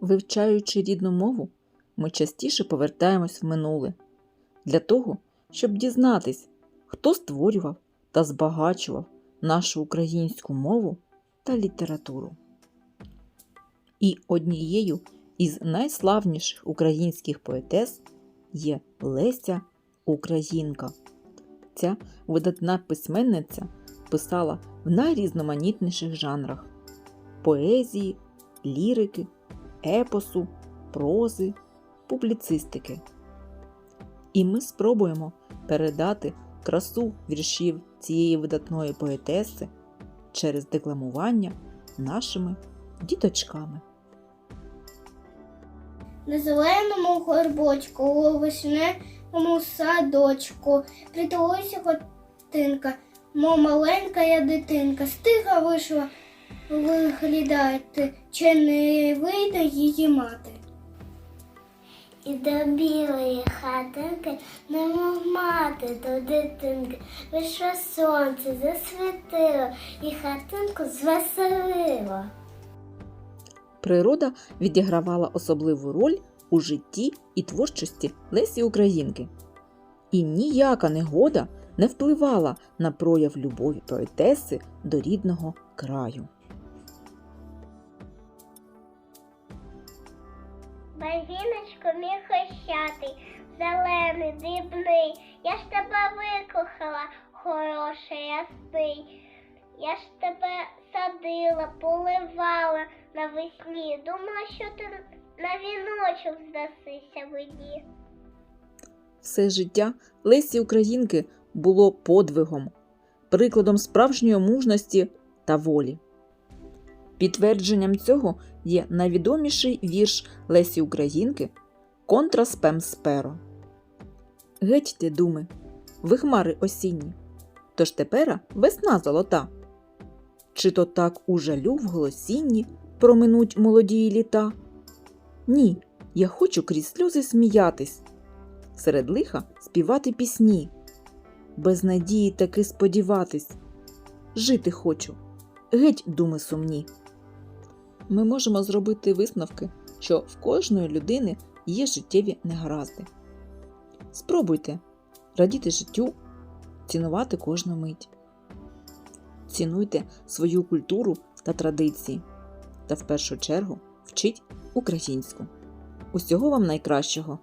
Вивчаючи рідну мову, ми частіше повертаємось в минуле для того, щоб дізнатись, хто створював та збагачував нашу українську мову та літературу. І однією із найславніших українських поетес є Леся Українка. Ця видатна письменниця писала в найрізноманітніших жанрах поезії, лірики, епосу, прози, публіцистики. І ми спробуємо передати красу віршів цієї видатної поетеси через декламування нашими діточками. На зеленому горбочку, у вишневому садочку, притулуся хотинка, мов маленька я дитинка, стига вийшла виглядати, чи не вийде її мати. І до білої хатинки немов мати до дитинки. Вийшло сонце, засвітило і хатинку звеселило. Природа відігравала особливу роль у житті і творчості Лесі Українки. І ніяка негода не впливала на прояв любові поетеси до рідного краю. Барвіночко мій хощатий, зелений, дрібний. Я ж тебе викохала, хороший, ясний. Я ж тебе садила, поливала навесні. Думала, що ти на віночок здасися мені. Все життя Лесі Українки було подвигом, прикладом справжньої мужності та волі. Підтвердженням цього є найвідоміший вірш Лесі Українки Контра спем сперо. Геть ти, думи, ви хмари осінні, тож тепера весна золота. Чи то так у жалю в голосінні проминуть молодії літа? Ні, я хочу крізь сльози сміятись, серед лиха співати пісні, без надії таки сподіватись. Жити хочу, геть думи сумні. Ми можемо зробити висновки, що в кожної людини є життєві негаразди. Спробуйте радіти життю, цінувати кожну мить. Цінуйте свою культуру та традиції та в першу чергу вчіть українську. Усього вам найкращого!